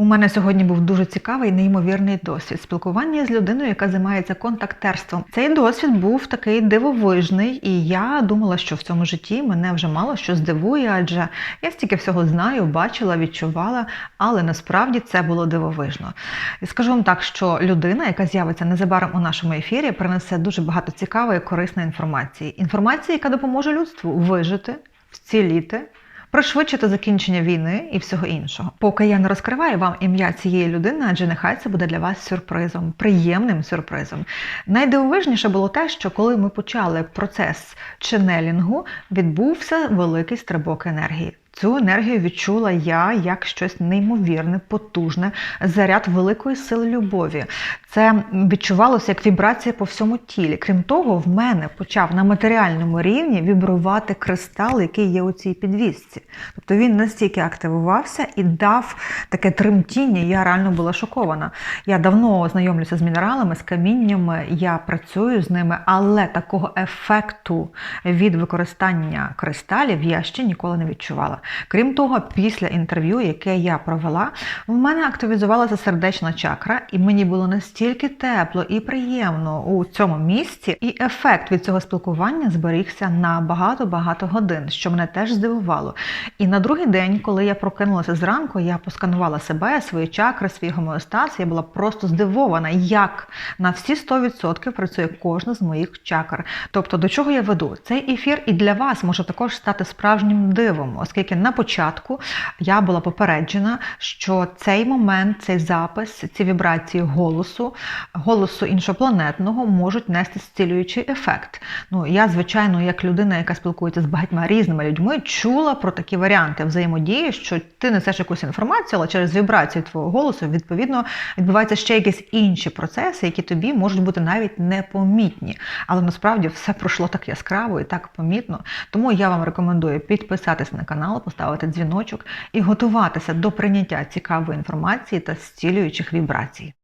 У мене сьогодні був дуже цікавий неймовірний досвід спілкування з людиною, яка займається контактерством. Цей досвід був такий дивовижний, і я думала, що в цьому житті мене вже мало що здивує, адже я стільки всього знаю, бачила, відчувала, але насправді це було дивовижно. І скажу вам так, що людина, яка з'явиться незабаром у нашому ефірі, принесе дуже багато цікавої, корисної інформації. Інформації, яка допоможе людству вижити, вціліти пришвидшити закінчення війни і всього іншого. Поки я не розкриваю вам ім'я цієї людини, адже нехай це буде для вас сюрпризом, приємним сюрпризом. Найдивовижніше було те, що коли ми почали процес ченелінгу, відбувся великий стрибок енергії. Цю енергію відчула я як щось неймовірне, потужне, заряд великої сили любові. Це відчувалося як вібрація по всьому тілі. Крім того, в мене почав на матеріальному рівні вібрувати кристал, який є у цій підвісці. Тобто він настільки активувався і дав таке тремтіння. Я реально була шокована. Я давно знайомлюся з мінералами, з каміннями, я працюю з ними, але такого ефекту від використання кристалів я ще ніколи не відчувала. Крім того, після інтерв'ю, яке я провела, в мене активізувалася сердечна чакра, і мені було настільки тепло і приємно у цьому місці, і ефект від цього спілкування зберігся на багато-багато годин, що мене теж здивувало. І на другий день, коли я прокинулася зранку, я посканувала себе, свої чакри, свій гомеостаз. Я була просто здивована, як на всі 100% працює кожна з моїх чакр. Тобто, до чого я веду? Цей ефір і для вас може також стати справжнім дивом, оскільки на початку я була попереджена, що цей момент, цей запис, ці вібрації голосу, голосу іншопланетного можуть нести зцілюючий ефект. Ну я, звичайно, як людина, яка спілкується з багатьма різними людьми, чула про такі варіанти взаємодії, що ти несеш якусь інформацію, але через вібрацію твого голосу відповідно відбуваються ще якісь інші процеси, які тобі можуть бути навіть непомітні. Але насправді все пройшло так яскраво і так помітно. Тому я вам рекомендую підписатись на канал, поставити дзвіночок і готуватися до прийняття цікавої інформації та зцілюючих вібрацій.